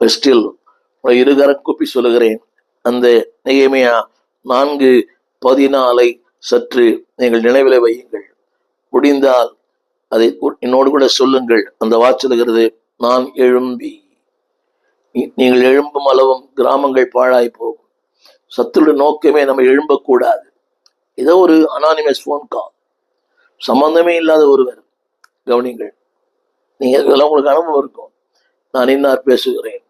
Still இருகரம் கூப்பி சொல்லுகிறேன். அந்த நெகேமியா நான்கு பதினாலை சற்று நீங்கள் நினைவில் வையுங்கள். முடிந்தால் அதை என்னோடு கூட சொல்லுங்கள். அந்த வாச்சலுகிறது நான் எழும்பி. நீங்கள் எழும்பும் அளவும் கிராமங்கள் பாழாய் போகும். சத்துருடைய நோக்கமே நம்ம எழும்பக்கூடாது. ஏதோ ஒரு அனானிமஸ் ஃபோன் கால் சம்பந்தமே இல்லாத ஒருவர். கவனிங்கள் நீங்க இதெல்லாம் உங்களுக்கு அனுபவம் இருக்கும். நான் இன்னார் பேசுகிறேன்.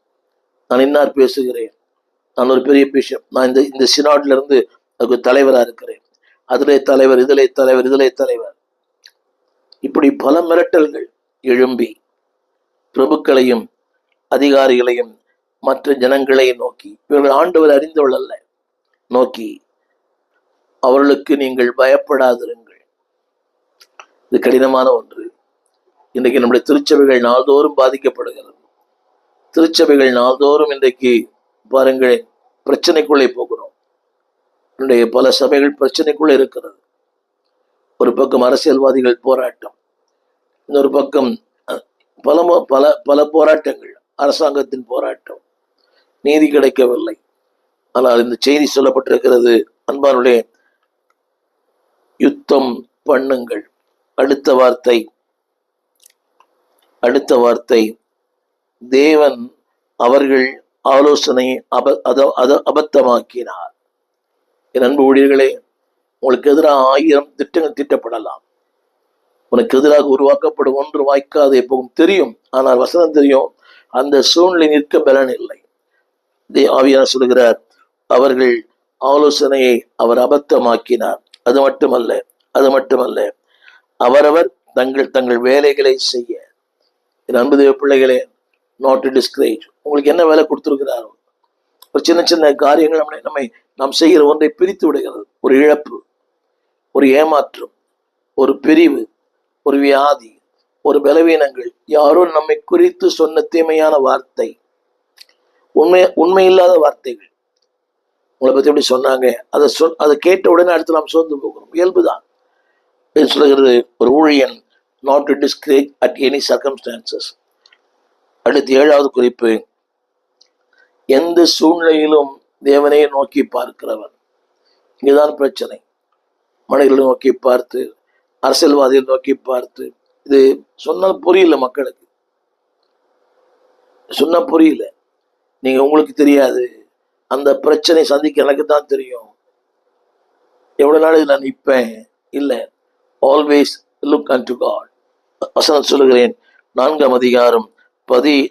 நான் இன்னார் பேசுகிறேன். நான் ஒரு பெரிய பிஷப் நான் இந்த இந்த சினாட்ல இருந்து அதுக்கு தலைவரா இருக்கிறேன். அதிலே தலைவர் இதிலே தலைவர் இதிலே தலைவர். இப்படி பல மிரட்டல்கள் எழும்பி பிரபுக்களையும் அதிகாரிகளையும் மற்ற ஜனங்களை நோக்கி இவர்கள் ஆண்டவர் அறிந்தவள் நோக்கி அவர்களுக்கு நீங்கள் பயப்படாதிருங்கள். இது கடினமான ஒன்று. இன்றைக்கு நம்முடைய திருச்சபைகள் நாள்தோறும் பாதிக்கப்படுகிறது. திருச்சபைகள் நாள்தோறும் இன்றைக்கு பாருங்கள் பிரச்சனைக்குள்ளே போகிறோம். இன்றைய பல சபைகள் பிரச்சனைக்குள்ளே இருக்கிறது. ஒரு பக்கம் அரசியல்வாதிகள் போராட்டம் இன்னொரு பக்கம் அஹ், பல பல பல போராட்டங்கள் அரசாங்கத்தின் போராட்டம். நீதி கிடைக்கவில்லை. ஆனால் இந்த செய்தி சொல்லப்பட்டிருக்கிறது அன்பானுடைய யுத்தம் பண்ணுங்கள். அடுத்த வார்த்தை அடுத்த வார்த்தை தேவன் அவர்கள் ஆலோசனை அப அத அத அபத்தமாக்கினார். என் அன்பு ஊழியர்களே உங்களுக்கு எதிராக ஆயிரம் திட்டங்கள் திட்டப்படலாம். உனக்கு எதிராக உருவாக்கப்படும் ஒன்று வாய்க்காது எப்பவும் தெரியும். ஆனால் வசனம் தெரியும் அந்த சூழ்நிலை நிற்க பலன் இல்லை. தே ஆவியான சொல்கிறார் அவர்கள் ஆலோசனையை அவர் அபத்தமாக்கினார். அது மட்டுமல்ல அது மட்டுமல்ல அவரவர் தங்கள் தங்கள் வேலைகளை செய்ய. என் அன்பு தேவ பிள்ளைகளே நாட் டு டிஸ்கரேஜ் உங்களுக்கு என்ன வேலை கொடுத்துருக்கிறாரோ? ஒரு சின்ன சின்ன காரியங்கள் நம்மை நம்மை நாம் செய்கிற ஒன்றை பிரித்து விடுகிறது. ஒரு இழப்பு ஒரு ஏமாற்றம் ஒரு பிரிவு ஒரு வியாதி ஒரு பலவீனங்கள். யாரோ நம்மை குறித்து சொன்ன தீமையான வார்த்தை. உண்மை உண்மை இல்லாத வார்த்தைகள். உங்களை பத்தி எப்படி சொன்னாங்க? அதை சொல் அதை கேட்ட உடனே அடுத்து நாம் சோர்ந்து போகிறோம். இயல்புதான். சொல்லுகிறது ஒரு ஊழியன் not to discourage at any circumstances அடுத்து ஏழாவது குறிப்பு. எந்த சூழ்நிலையிலும் தேவனையே நோக்கி பார்க்கிறவன். இங்கேதான் பிரச்சனை. மனிதர்களை நோக்கி பார்த்து அரசியல்வாதிகள் நோக்கி பார்த்து இது சொன்னால் புரியல மக்களுக்கு. சொன்ன புரியல. நீங்க உங்களுக்கு தெரியாது. அந்த பிரச்சனை சந்திக்க எனக்கு தான் தெரியும். எவ்வளவு நாள் நான் நிற்பேன்? இல்லை. Always look and to God வசனம் சொல்லுகிறேன். நான்காம் அதிகாரம் పది